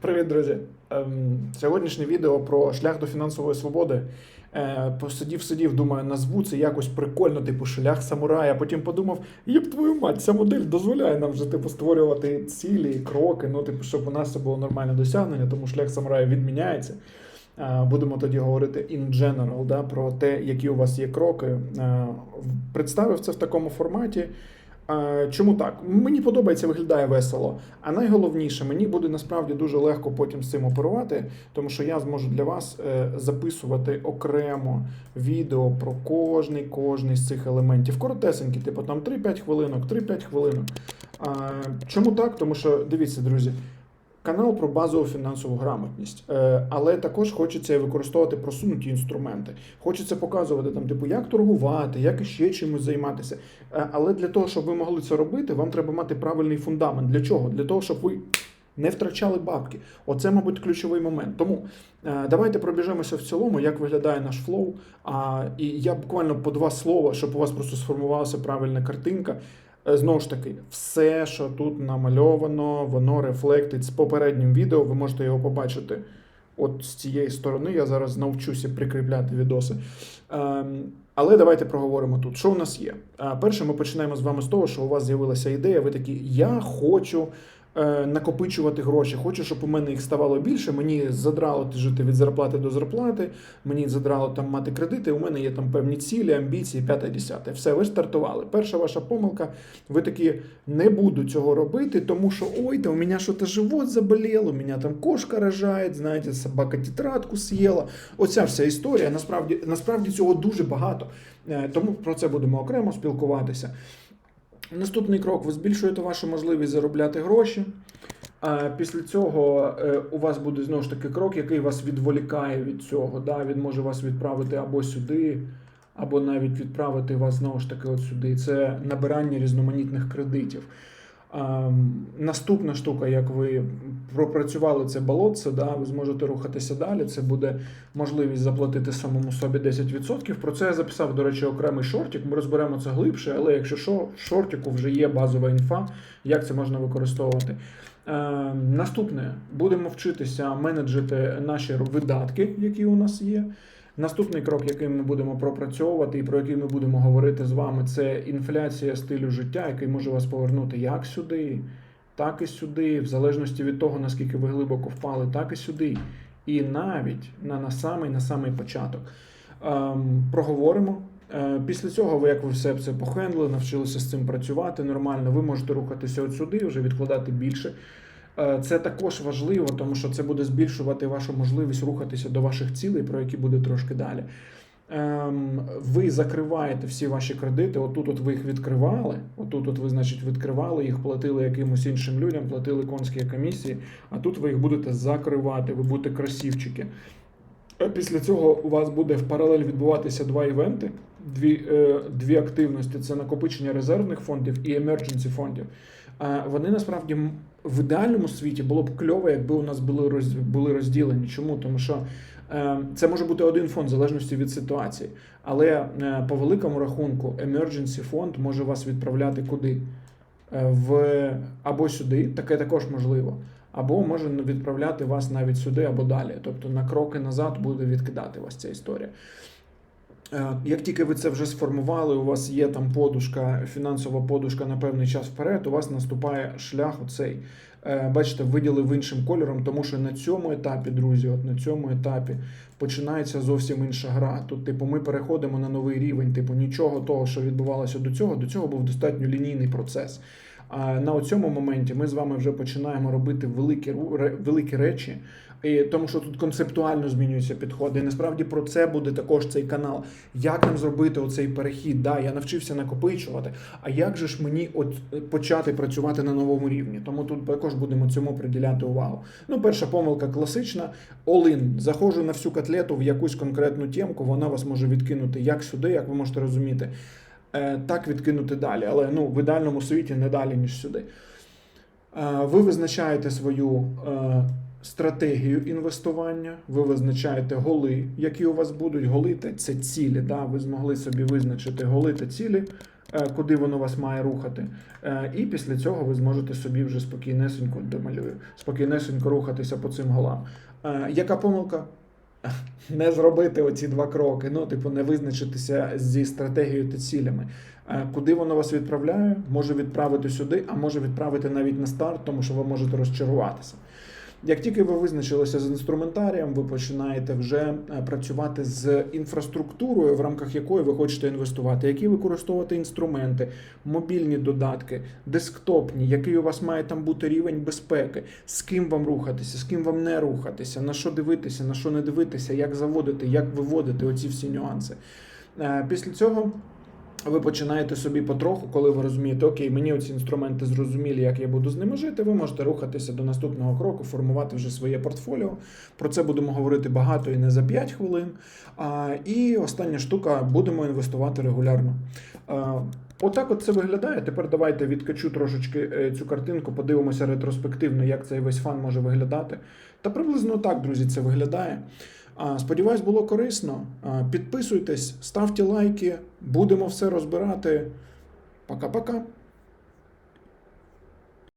Привіт, друзі! Ем, сьогоднішнє відео про шлях до фінансової свободи. Е, посидів, сидів, думаю, назву це якось прикольно, типу шлях самурая. Потім подумав, єб твою мать, ця модель дозволяє нам вже типу створювати цілі, і кроки. Ну, типу, щоб у нас це було нормальне досягнення, тому шлях самурая відміняється. Е, Будемо тоді говорити in general, да, про те, які у вас є кроки. Е, Представив це в такому форматі. Е, Чому так? Мені подобається, виглядає весело. А найголовніше, мені буде насправді дуже легко потім з цим оперувати, тому що я зможу для вас е, записувати окремо відео про кожний кожний з цих елементів. Коротесенькі, типу там 3-5 хвилинок, 3-5 хвилинок. Чому так? Тому що дивіться, друзі. Канал про базову фінансову грамотність, Е, але також хочеться використовувати просунуті інструменти. Хочеться показувати там, типу, як торгувати, як іще чимось займатися. Е, Але для того, щоб ви могли це робити, вам треба мати правильний фундамент. Для чого? Для того, щоб ви не втрачали бабки. Оце, мабуть, ключовий момент. Тому е, давайте пробіжемося в цілому, як виглядає наш флоу. А, і я буквально по два слова, щоб у вас просто сформувалася правильна картинка. Е, Знову ж таки, все, що тут намальовано, воно рефлектить з попереднім відео. Ви можете його побачити от з цієї сторони. Я зараз навчуся прикріпляти відоси. Ем, але давайте проговоримо тут. Що у нас є? Е, Перше, ми починаємо з вами з того, що у вас з'явилася ідея. Ви такі, я хочу накопичувати гроші, хочу, щоб у мене їх ставало більше. Мені задрало жити від зарплати до зарплати, мені задрало там мати кредити. У мене є там певні цілі, амбіції, п'яте, десяте. Все, ви стартували. Перша ваша помилка. Ви такі не буду цього робити, тому що ой, та у мене щось живот заболів, у мене там кошка рожає, знаєте, собака тетрадку з'їла. Оця вся історія. Насправді, насправді цього дуже багато. Е, Тому про це будемо окремо спілкуватися. Наступний крок: ви збільшуєте вашу можливість заробляти гроші. А після цього е, у вас буде знову ж таки крок, який вас відволікає від цього. Да? Він може вас відправити або сюди, або навіть відправити вас знову ж таки от сюди. Це набирання різноманітних кредитів. А, наступна штука, як ви пропрацювали це болотце, да, ви зможете рухатися далі. Це буде можливість заплатити самому собі 10%. Про це я записав, до речі, окремий шортик. Ми розберемо це глибше, але якщо що, в шортику вже є базова інфа, як це можна використовувати. Е, наступне будемо вчитися менеджити наші видатки, які у нас є. Наступний крок, який ми будемо пропрацьовувати і про який ми будемо говорити з вами, це інфляція стилю життя, який може вас повернути як сюди, так і сюди, в залежності від того, наскільки ви глибоко впали, так і сюди. І навіть на, на самий на самий початок. Ем, проговоримо. Е, Після цього, як ви все це похендли, навчилися з цим працювати нормально, ви можете рухатися от сюди, вже відкладати більше. Е, Це також важливо, тому що це буде збільшувати вашу можливість рухатися до ваших цілей, про які буде трошки далі. Ем, Ви закриваєте всі ваші кредити. Отут от ви їх відкривали. Отут от ви, значить, відкривали їх, платили якимось іншим людям, платили конські комісії, а тут ви їх будете закривати, ви будете красивчики. Е, Після цього у вас буде в паралель відбуватися два івенти, дві, е, дві активності: це накопичення резервних фондів і емердженсі фондів. Вони насправді в ідеальному світі було б кльово, якби у нас були роз, були розділені. Чому? Тому що е, це може бути один фонд в залежності від ситуації. Але е, по великому рахунку emergency фонд може вас відправляти куди? Е, В або сюди, таке також можливо. Або може відправляти вас навіть сюди або далі. Тобто на кроки назад буде відкидати вас ця історія. Е, Як тільки ви це вже сформували, у вас є там подушка, фінансова подушка на певний час вперед, у вас наступає шлях оцей. Е, Бачите, виділив іншим кольором, тому що на цьому етапі, друзі, от на цьому етапі починається зовсім інша гра. Тут, типу, ми переходимо на новий рівень. Типу, нічого того, що відбувалося до цього, до цього був достатньо лінійний процес. А на цьому моменті ми з вами вже починаємо робити великі великі речі, і тому що тут концептуально змінюються підходи. І насправді про це буде також цей канал. Як нам зробити оцей перехід? Да, я навчився накопичувати. А як же ж мені от е, почати працювати на новому рівні? Тому тут також будемо цьому приділяти увагу. Ну, перша помилка класична: all-in. Заходжу на всю котлету в якусь конкретну темку, вона вас може відкинути як сюди, як ви можете розуміти. е, Так відкинути далі, але ну в ідеальному світі не далі, ніж сюди. Е, Ви визначаєте свою стратегію інвестування, ви визначаєте голи, які у вас будуть. Голи та це цілі. Да? Ви змогли собі визначити голи та цілі. е, куди воно вас має рухати. Е, І після цього ви зможете собі вже спокійнесенько домалюю, спокійнесенько рухатися по цим голам. Е, Яка помилка? Не зробити оці два кроки, ну, типу, не визначитися зі стратегією та цілями. Куди воно вас відправляє? Може відправити сюди, а може відправити навіть на старт, тому що ви можете розчаруватися. Як тільки ви визначилися з інструментарієм, ви починаєте вже е, працювати з інфраструктурою, в рамках якої ви хочете інвестувати, які використовувати інструменти, мобільні додатки, десктопні, який у вас має там бути рівень безпеки, з ким вам рухатися, з ким вам не рухатися, на що дивитися, на що не дивитися, як заводити, як виводити оці всі нюанси. Е, Після цього. Ви починаєте собі потроху, коли ви розумієте, окей, мені оці інструменти зрозумілі, як я буду з ними жити. Ви можете рухатися до наступного кроку, формувати вже своє портфоліо. Про це будемо говорити багато і не за 5 хвилин. А, і остання штука будемо інвестувати регулярно. А, Отак от це виглядає. Тепер давайте відкачу трошечки е, цю картинку, подивимося ретроспективно, як цей весь фан може виглядати. Та приблизно так, друзі, це виглядає. Сподіваюсь, було корисно. Підписуйтесь, ставте лайки, будемо все розбирати. Пока-пока.